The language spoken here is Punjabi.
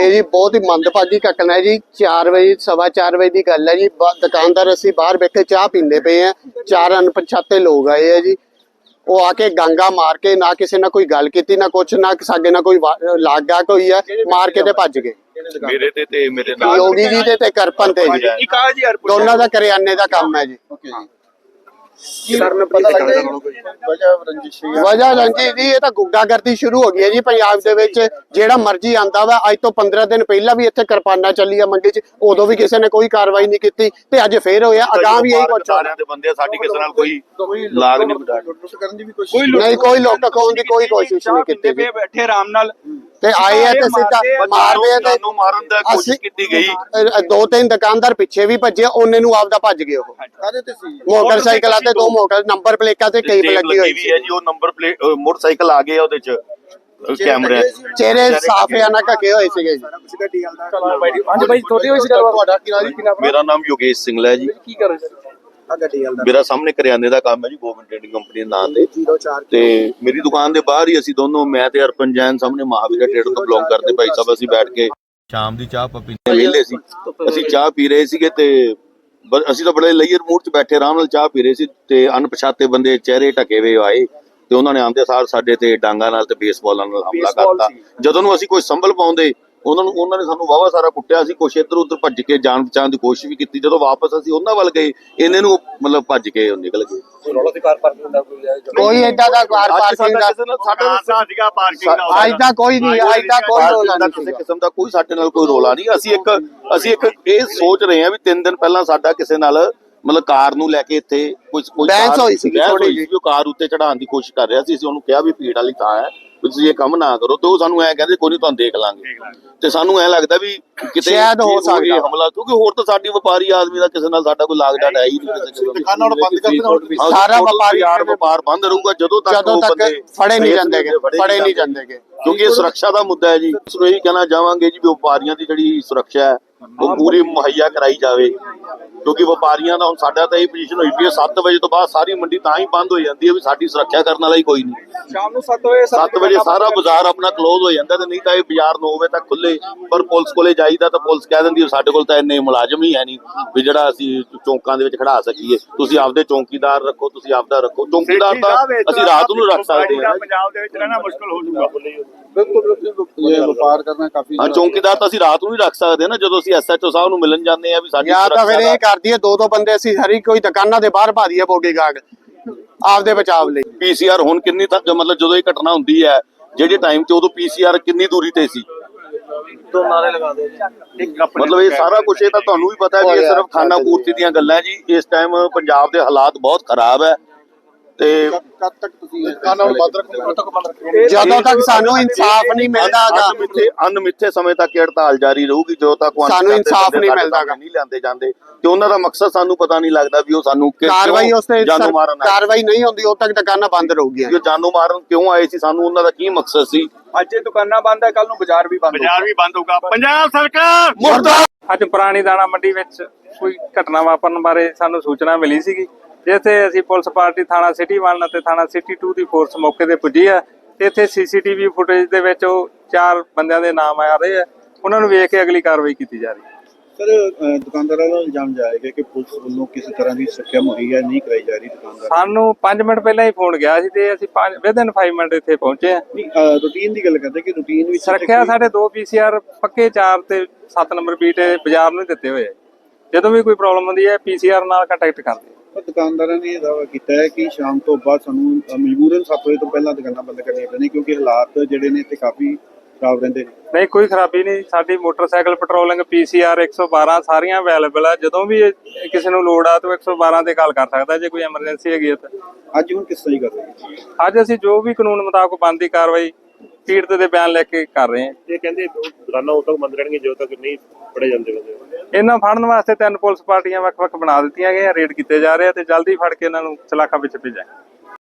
ਇਹ ਜੀ ਬਹੁਤ ਹੀ ਮੰਦਭਾਗੀ ਘਟਨਾ ਹੈ ਜੀ। 4 ਵਜੇ ਸਵਾ 4 ਵਜੇ ਦੀ ਗੱਲ ਹੈ ਜੀ। ਦੁਕਾਨਦਾਰ ਅਸੀਂ ਬਾਹਰ ਬੈਠੇ ਚਾਹ ਪੀਂਦੇ ਪਏ ਆ ਚਾਰ ਅਣਪਛਾਤੇ ਲੋਕ ਆਏ ਆ ਜੀ। ਉਹ ਆ ਕੇ ਗਾਂਗਾ ਮਾਰ ਕੇ ਨਾ ਕਿਸੇ ਨਾਲ ਕੋਈ ਗੱਲ ਕੀਤੀ ਨਾ ਕੁਛ ਨਾ ਸਾਡੇ ਨਾਲ ਕੋਈ ਲਾਗਾ ਕੋਈ ਹੈ ਮਾਰ ਕੇ ਤੇ ਭੱਜ ਗਏ। ਮੇਰੇ ਤੇ? ਤੇ ਮੇਰੇ ਨਾਲ ਯੋਗੀ ਜੀ ਤੇ ਕਰਪਨ ਤੇ ਜੀ। ਆ ਦੋਨਾਂ ਦਾ ਕਰਿਆਨੇ ਦਾ ਕੰਮ ਹੈ ਜੀ। ਸਰ ਨੂੰ ਪਤਾ ਲੱਗਿਆ ਵਜ੍ਹਾ ਰੰਜਿਸ਼ ਹੈ ਵਜ੍ਹਾ ਰੰਜੀ ਜੀ ਇਹ ਤਾਂ ਗੁੱਗਾਗਰਦੀ ਸ਼ੁਰੂ ਹੋ ਗਈ ਹੈ ਜੀ ਪੰਜਾਬ ਦੇ ਵਿੱਚ। ਜਿਹੜਾ ਮਰਜ਼ੀ ਆਂਦਾ ਵਾ ਅੱਜ ਤੋਂ 15 ਦਿਨ ਪਹਿਲਾਂ ਵੀ ਇੱਥੇ ਕਿਰਪਾਨਾਂ ਚੱਲੀ ਆ ਮੰਡੀ 'ਚ ਉਦੋਂ ਵੀ ਕਿਸੇ ਨੇ ਕੋਈ ਕਾਰਵਾਈ ਨਹੀਂ ਕੀਤੀ ਤੇ ਅੱਜ ਫੇਰ ਹੋਇਆ ਅਗਾਂਹ ਵੀ ਇਹੀ ਕੁਛ ਹੋਣਾ ਸਾਰਿਆਂ ਦੇ ਬੰਦੇ ਆ, ਸਾਡੀ ਕਿਸੇ ਨਾਲ ਕੋਈ ਲਾਗ ਨਹੀਂ ਕਰਨ ਵੀ ਕੋਸ਼ਿਸ਼ ਨਹੀਂ ਕੋਈ ਲੋਕ ਖੋਣ ਦੀ ਕੋਈ ਕੋਸ਼ਿਸ਼ ਨਹੀਂ ਕੀਤੀ। ਬੈਠੇ ਆਰਾਮ ਨਾਲ। ਤੇ ਆਏ ਆ ਤੇ ਸਿੱਧਾ ਮਾਰਦੇ ਆ ਤੇ ਜਾਨੂੰ ਮਾਰਨ ਦਾ ਕੋਸ਼ਿਸ਼ ਕੀਤੀ ਗਈ। ਅ- ਦੋ ਤਿੰਨ ਦੁਕਾਨਦਾਰ ਪਿੱਛੇ ਵੀ ਭੱਜੇ ਉਹਨੇ ਨੂੰ ਆਪਦਾ ਭੱਜ ਗਏ ਉਹ। ਕਾਹਦੇ ਤੇ ਸੀ? ਮੋਟਰਸਾਈਕਲਾਂ ਤੇ ਦੋ ਮੋਟਰ ਨੰਬਰ ਪਲੇਟਾਂ ਤੇ ਕਈ ਟੇਪ ਲੱਗੀ ਹੋਈ ਵੀ ਹੈ ਜੀ ਉਹ ਨੰਬਰ ਪਲੇਟ ਮੋਟਰਸਾਈਕਲ ਆ ਗਏ ਆ ਉਹਦੇ ਚ ਅ, ਕੈਮਰੇ। ਚਿਹਰੇ ਸਾਫ਼ ਆ ਨਾ ਢਕੇ ਹੋਏ ਸੀਗੇ ਜੀ। ਕੁਛ ਗੱਡੀ ਆਲਦਾ ਹਾਂਜੀ ਭਾਈ ਤੁਹਾਡੀ ਹੋਈ ਸੀ ਗੱਲਬਾਤ? ਤੁਹਾਡਾ ਕੀ ਨਾਮ ਕੀ ਨਾਮ ਮੇਰਾ ਨਾਮ ਯੋਗੇਸ਼ ਸਿੰਘਲਾ ਹੈ ਜੀ। ਕੀ ਕਰ ਰਹੇ ਸਰ ਆ ਗੱਡੀ ਆਲਦਾ ਮੇਰਾ ਸਾਹਮਣੇ ਕਰਿਆਨੇ ਦਾ ਕੰਮ ਹੈ ਜੀ ਗੋਬਿੰਦ ਟ੍ਰੇਡਿੰਗ ਕੰਪਨੀ ਦੇ ਨਾਂ ਤੇ। 04 ਤੇ ਮੇਰੀ ਦੁਕਾਨ ਦੇ ਬਾਹਰ ਹੀ ਅਸੀਂ ਦੋਨੋਂ ਮੈਂ ਤੇ ਅਰਪਨ ਜੈਨ ਸਾਹਮਣੇ ਮਹਾਵੀਰ ਟ੍ਰੇਡਰ ਤੋਂ ਬਿਲੋਂਗ ਕਰਦੇ ਭਾਈ ਸਾਹਿਬ ਅਸੀਂ ਬੈਠ ਕੇ ਸ਼ਾਮ ਦੀ ਚਾਹ ਪੀਂਦੇ ਵਿਹਲੇ ਸੀ। ਅਸੀਂ ਚਾਹ ਪੀ ਰਹੇ ਸੀਗੇ ਤੇ ਅਸੀਂ ਤਾਂ ਬੜੇ ਲਈਅਰ ਮੂਡ 'ਚ ਬੈਠੇ ਆਰਾਮ ਨਾਲ ਚਾਹ ਪੀ ਰਹੇ ਸੀ ਤੇ ਅਣਪਛਾਤੇ ਬੰਦੇ ਚਿਹਰੇ ਢਕੇ ਹੋਏ ਆਏ ਤੇ ਉਹਨਾਂ ਨੇ ਆਂਦੇ ਸਾਰ ਸਾਡੇ ਤੇ ਡਾਂਗਾ ਨਾਲ ਤੇ ਬੇਸਬਾਲਾਂ ਨਾਲ ਹਮਲਾ ਕਰਤਾ। ਜਦੋਂ ਨੂੰ ਅਸੀਂ ਕੋਈ ਸੰਭਲ ਪਾਉਂਦੇ ਉਹਨਾਂ ਨੂੰ ਉਹਨਾਂ ਨੇ ਸਾਨੂੰ ਵਾਵਾ ਸਾਰਾ ਕੁੱਟਿਆ ਸੀ ਕੁਛ ਇੱਧਰ ਉੱਧਰ ਭੱਜ ਕੇ ਜਾਨ ਬਚਾਉਣ ਦੀ ਕੋਸ਼ਿਸ਼ ਵੀ ਕੀਤੀ। ਜਦੋਂ ਵਾਪਸ ਅਸੀਂ ਉਹਨਾਂ ਵੱਲ ਗਏ ਇਹਨੇ ਨੂੰ ਮਤਲਬ ਭੱਜ ਕੇ ਉਹ ਨਿਕਲ ਗਏ। ਰੌਲਾ ਤੇ ਕਾਰ ਪਾਰਕਿੰਗ ਦਾ ਕੋਈ ਏਦਾਂ ਦਾ ਕਾਰ ਪਾਰਕਿੰਗ ਸਾਡਾ ਦਾ ਸਾਡਾ ਅੱਜ ਦਾ ਕੋਈ ਨਹੀਂ ਅੱਜ ਦਾ ਕੋਈ ਰੋਲਾ ਨਹੀਂ ਕਿਸੇ। ਕਿਸਮ ਦਾ ਕੋਈ ਸਾਡੇ ਨਾਲ ਕੋਈ ਰੋਲਾ ਨਹੀਂ। ਅਸੀਂ ਇੱਕ ਅਸੀਂ ਇੱਕ ਇਹ ਸੋਚ ਰਹੇ ਹਾਂ ਵੀ ਤਿੰਨ ਦਿਨ ਪਹਿਲਾਂ ਸਾਡਾ ਕਿਸੇ ਨਾਲ ਮਤਲਬ ਕਾਰ ਨੂੰ ਲੈ ਕੇ ਇੱਥੇ ਕੋਈ ਕੋਈ ਹੋਈ ਜਿਹੀ। ਕਾਰ ਉੱਤੇ ਚੜਾਉਣ ਦੀ ਕੋਸ਼ਿਸ਼ ਕਰ ਰਿਹਾ ਸੀ। ਅਸੀਂ ਉਹਨੂੰ ਕਿਹਾ ਵੀ ਭੀੜ ਵਾਲੀ ਥਾਂ ਹੈ। ਵੀ ਤੁਸੀਂ ਇਹ ਕੰਮ ਨਾ ਕਰੋ ਤੇ ਉਹ ਸਾਨੂੰ ਐ ਕਹਿੰਦੇ ਕੋਈ ਨਹੀਂ ਤੁਹਾਨੂੰ ਦੇਖ ਲਾਂਗੇ। ਤੇ ਸਾਨੂੰ ਐ ਲੱਗਦਾ ਵੀ ਕਿਤੇ ਸ਼ਾਇਦ ਹੋ ਸਕਦਾ। ਹਮਲਾ ਕਿਉਂਕਿ ਹੋਰ ਤਾਂ ਸਾਡੀ ਵਪਾਰੀ ਆਦਮੀ ਦਾ ਕਿਸੇ ਨਾਲ ਸਾਡਾ ਕੋਈ ਲਾਗ ਡਾਟ ਹੈ ਹੀ ਨਹੀਂ ਕਿਸੇ ਕਿਸਮ ਦੀ। ਦੁਕਾਨਾਂ ਨੂੰ ਬੰਦ ਕਰ ਦੇਣਾ ਸਾਰਾ ਵਪਾਰੀ ਯਾਰ ਵਪਾਰ ਬੰਦ ਰਹੂਗਾ ਜਦੋਂ ਤੱਕ ਜਦੋਂ ਉਹ ਤੱਕ ਬੰਦੇ ਫੜੇ ਨਹੀਂ ਜਾਂਦੇਗੇ ਫੜੇ ਨਹੀਂ ਜਾਂਦੇਗੇ। ਕਿਉਂਕਿ ਇਹ ਸੁਰੱਖਿਆ ਦਾ ਮੁੱਦਾ ਹੈ ਜੀ। ਇਸ ਨੂੰ ਇਹੀ ਕਹਿਣਾ ਚਾਹਾਂਗੇ ਜੀ ਵੀ ਵਪਾਰੀਆਂ ਦੀ ਜਿਹੜੀ ਸੁਰੱਖਿਆ ਹੈ ਉਹ ਪੂਰੀ ਮੁਹੱਈਆ ਕਰਾਈ ਜਾਵੇ। ਕਿਉਂਕਿ ਵਪਾਰੀਆਂ ਦਾ ਹੁਣ ਸਾਡਾ ਤਾਂ ਇਹ ਪੋਜੀਸ਼ਨ ਹੋਈ ਪਈ ਹੈ 7 ਵਜੇ ਤੋਂ ਬਾਅਦ ਸਾਰੀ ਮੰਡੀ ਤਾਂ ਹੀ ਬੰਦ ਹੋ ਜਾਂਦੀ ਹੈ ਵੀ ਸਾਡੀ ਸੁਰੱਖਿਆ ਕਰਨ ਵਾਲਾ ਹੀ ਕੋਈ ਨਹੀਂ। ਸ਼ਾਮ ਨੂੰ 7 ਵਜੇ 7 ਵਜੇ ਸਾਰਾ ਬਾਜ਼ਾਰ ਆਪਣਾ ਕਲੋਜ਼ ਹੋ ਜਾਂਦਾ ਤੇ ਨਹੀਂ ਤਾਂ ਇਹ ਬਾਜ਼ਾਰ 9 ਵਜੇ ਤੱਕ ਖੁੱਲੇ ਪਰ ਪੁਲਿਸ ਕੋਲੇ ਜਾਈਦਾ ਤਾਂ ਪੁਲਿਸ ਕਹਿ ਦਿੰਦੀ ਹੈ ਸਾਡੇ ਕੋਲ ਤਾਂ ਇੰਨੇ ਮੁਲਾਜ਼ਮ ਹੀ ਹੈ ਨਹੀਂ ਵੀ ਜਿਹੜਾ ਅਸੀਂ ਚੌਂਕਾਂ ਦੇ ਵਿੱਚ ਖੜਾ ਸਕੀਏ। ਤੁਸੀਂ ਆਪਦੇ ਚੌਂਕੀਦਾਰ ਰੱਖੋ ਤੁਸੀਂ ਆਪਦਾ ਰੱਖੋ। ਚੌਂਕੀਦਾਰ ਤਾਂ ਅਸੀਂ ਰਾਤ ਨੂੰ ਰੱਖ ਸਕਦੇ ਹਾਂ। ਪੰਜਾਬ ਦੇ ਵਿੱਚ ਰਹਿਣਾ ਮੁਸ਼ਕਲ ਹੋ ਜਾਊਗਾ। ਬਿਲਕੁਲ ਬਿਲਕੁਲ ਇਹ ਵਪਾਰ ਕਰਨਾ ਕਾਫੀ ਹਾਂ ਚੌਂਕੀਦਾਰ ਤਾਂ ਅਸੀਂ ਰਾਤ ਨੂੰ ਹੀ ਰੱਖ ਸਕਦੇ ਹਾਂ ਨਾ ਜਦੋਂ ਅਸੀਂ ਐਸਐਚਓ ਸਾਹਿਬ ਨੂੰ ਮਿਲਣ ਜਾਂਦੇ ਆ ਵੀ ਸਾਡੀ ਸੁਰੱਖਿਆ ਇਹ ਕਰਦੀ ਹੈ ਦੋ ਦੋ ਬੰਦੇ ਅਸੀਂ ਹਰੀ ਕੋਈ ਦੁਕਾਨਾਂ ਦੇ ਬਾਹਰ ਪਾ ਦਈਏ ਬੋਗੀ ਗਾਰਡ। ਆਪਦੇ ਬਚਾਵ ਲਈ। ਪੀਸੀਆਰ ਹੁਣ ਕਿੰਨੀ ਤੱਕ ਮਤਲਬ ਜਦੋਂ ਇਹ ਘਟਨਾ ਹੁੰਦੀ ਹੈ ਜਿਹੜੇ ਟਾਈਮ ਤੇ ਉਦੋਂ ਪੀਸੀਆਰ ਕਿੰਨੀ ਦੂਰੀ ਤੇ ਸੀ? ਦੋ ਨਾਰੇ ਲਗਾ ਦੇ ਮਤਲਬ ਇਹ ਸਾਰਾ ਕੁਝ ਇਹ ਤਾਂ ਤੁਹਾਨੂੰ ਵੀ ਪਤਾ ਹੈ ਇਹ ਸਿਰਫ ਖਾਨਾ ਪੂਰਤੀ ਦੀਆਂ ਗੱਲਾਂ ਹੈ ਜੀ। ਇਸ ਟਾਈਮ ਪੰਜਾਬ ਦੇ ਹਾਲਾਤ ਬਹੁਤ ਖਰਾਬ ਹੈ। ਤੇ ਕਦ ਤੱਕ ਤੁਸੀਂ ਦੁਕਾਨਾਂ ਨੂੰ ਬੰਦ ਰੱਖੋਗੇ ਤੱਕ ਬੰਦ ਰੱਖੋ ਜਦੋਂ ਤੱਕ ਸਾਨੂੰ ਇਨਸਾਫ ਨਹੀਂ ਮਿਲਦਾਗਾ ਅਨਮਿੱਥੇ ਅਨਮਿੱਥੇ ਸਮੇਂ ਤੱਕ ਇਹ ਹੜਤਾਲ ਜਾਰੀ ਰਹੂਗੀ ਜਦੋਂ ਤੱਕ ਸਾਨੂੰ ਇਨਸਾਫ ਨਹੀਂ ਸਾਡੇ ਮਿਲਦਾ ਸਾਹਮਣੇ ਨਹੀਂ ਲਿਆਂਦੇ ਜਾਂਦੇ। ਤੇ ਉਹਨਾਂ ਦਾ ਮਕਸਦ ਸਾਨੂੰ ਪਤਾ ਨਹੀਂ ਲੱਗਦਾ ਵੀ ਉਹ ਸਾਨੂੰ ਕਾਰਵਾਈ ਕਿਉਂ ਉਸ ਤੇ ਜਾਨੋਂ ਮਾਰਨ ਕਾਰਵਾਈ ਨਹੀਂ ਹੁੰਦੀ ਉਦੋਂ ਤੱਕ ਦੁਕਾਨਾਂ ਬੰਦ ਰਹੂਗੀਆਂ। ਉਹ ਜਾਨੋਂ ਮਾਰਨ ਕਿਉਂ ਆਏ ਸੀ? ਸਾਨੂੰ ਉਹਨਾਂ ਦਾ ਕੀ ਮਕਸਦ ਸੀ? ਅੱਜ ਇਹ ਦੁਕਾਨਾਂ ਬੰਦ ਹੈ ਕੱਲ ਨੂੰ ਬਾਜ਼ਾਰ ਵੀ ਬੰਦ ਬਾਜ਼ਾਰ ਵੀ ਬੰਦ ਹੋਊਗਾ। ਪੰਜਾਬ ਸਰਕਾਰ! ਮੁਰਦਾ ਅੱਜ ਪੁਰਾਣੀ ਦਾਣਾ ਮੰਡੀ ਵਿੱਚ ਕੋਈ ਘਟਨਾ ਵਾਪਰਨ ਬਾਰੇ ਸਾਨੂੰ ਸੂਚਨਾ ਮਿਲੀ ਸੀਗੀ। ਜਿੱਥੇ ਅਸੀਂ ਪੁਲਿਸ ਪਾਰਟੀ ਥਾਣਾ ਸਿਟੀ 1 ਅਤੇ ਥਾਣਾ ਸਿਟੀ 2 ਦੀ ਫੋਰਸ ਮੌਕੇ ਤੇ ਪੁੱਜੀ ਆ। ਤੇ ਇੱਥੇ ਸੀਸੀਟੀਵੀ ਫੁਟੇਜ ਦੇ ਵਿੱਚ ਉਹ ਚਾਰ ਬੰਦਿਆਂ ਦੇ ਨਾਮ ਆ ਰਹੇ ਆ। ਉਹਨਾਂ ਨੂੰ ਵੇਖ ਕੇ ਅਗਲੀ ਕਾਰਵਾਈ ਕੀਤੀ ਜਾ ਰਹੀ ਹੈ। ਸਰ ਦੁਕਾਨਦਾਰਾਂ ਦਾ ਇਲਜ਼ਾਮ ਜਾਏਗਾ ਕਿ ਪੁਲਿਸ ਵੱਲੋਂ ਕਿਸੇ ਤਰ੍ਹਾਂ ਦੀ ਸੁਰੱਖਿਆ ਮੁਹੱਈਆ ਨਹੀਂ ਕਰਾਈ ਜਾ ਰਹੀ ਦੁਕਾਨਦਾਰ ਸਾਨੂੰ 5 ਮਿੰਟ ਪਹਿਲਾਂ ਹੀ ਫੋਨ ਗਿਆ ਸੀ ਤੇ ਅਸੀਂ ਵਿਦਨ 5 ਮਿੰਟ ਇੱਥੇ ਪਹੁੰਚੇ ਆ ਨਹੀਂ ਰੂਟੀਨ ਦੀ ਗੱਲ ਕਰਦੇ ਕਿ ਰੂਟੀਨ ਵਿੱਚ ਸੁਰੱਖਿਆ ਸਾਡੇ ਦੋ ਪੀਸੀਆਰ ਪੱਕੇ 4 ਤੇ 7 ਨੰਬਰ ਬੀਟ ਬਾਜ਼ਾਰ ਨੂੰ ਦਿੱਤੇ ਹੋਏ ਆ। ਜਦੋਂ ਵੀ ਕੋਈ ਪ੍ਰੋਬਲਮ ਹੁੰਦੀ ਹੈ ਪੀਸੀਆਰ ਨਾਲ ਕੰਟੈਕਟ ਕਰਦੇ ਦੁਕਾਨਦਾਰਾਂ ਨੇ ਇਹ ਦਾਅਵਾ ਕੀਤਾ ਹੈ ਕਿ ਸ਼ਾਮ ਤੋਂ ਬਾਅਦ ਸਾਨੂੰ ਮਜਬੂਰਨ 7 ਵਜੇ ਤੋਂ ਪਹਿਲਾਂ ਦੁਕਾਨਾਂ ਬੰਦ ਕਰਨੀਆਂ ਪੈਣੀਆਂ ਕਿਉਂਕਿ ਹਾਲਾਤ ਜਿਹੜੇ ਨੇ ਇੱਥੇ ਕਾਫੀ ਖਰਾਬ ਰਹਿੰਦੇ ਨੇ। ਨਹੀਂ ਕੋਈ ਖਰਾਬੀ ਨਹੀਂ। ਸਾਡੀ ਮੋਟਰਸਾਈਕਲ ਪੈਟਰੋਲਿੰਗ ਪੀਸੀਆਰ 112 ਸਾਰੀਆਂ ਅਵੇਲੇਬਲ ਆ। ਜਦੋਂ ਵੀ ਕਿਸੇ ਨੂੰ ਲੋੜ ਆ ਤਾਂ ਉਹ 112 ਤੇ ਕਾਲ ਕਰ ਸਕਦਾ ਜੇ ਕੋਈ ਐਮਰਜੈਂਸੀ ਹੈਗੀ ਤਾਂ। ਅੱਜ ਹੁਣ ਕਿਸ ਕਰ ਹੋ? ਅੱਜ ਅਸੀਂ ਜੋ ਵੀ ਕਾਨੂੰਨ ਮੁਤਾਬਕ ਬਣਦੀ ਕਾਰਵਾਈ ਪੀੜਤ ਦੇ ਬਿਆਨ ਲੈ ਕੇ ਕਰ ਰਹੇ ਹਾਂ। ਇਹ ਕਹਿੰਦੇ ਦੁਕਾਨਾਂ ਉਦੋਂ ਤੱਕ ਬੰਦ ਰਹਿਣਗੀਆਂ ਜਦੋਂ ਤੱਕ ਨਹੀਂ ਫੜੇ ਜਾਂਦੇ ਬੰਦੇ। ਇਹਨਾਂ ਫੜਨ ਵਾਸਤੇ ਤਿੰਨ ਪੁਲਿਸ ਪਾਰਟੀਆਂ ਵੱਖ-ਵੱਖ ਬਣਾ ਦਿੱਤੀਆਂ ਗਈਆਂ ਰੇਡ ਕੀਤੇ ਜਾ ਰਹੇ ਆ ਤੇ ਜਲਦੀ ਫੜ ਕੇ ਇਹਨਾਂ ਨੂੰ ਸਲਾਖਾਂ ਵਿੱਚ ਭੇਜਾਂਗੇ।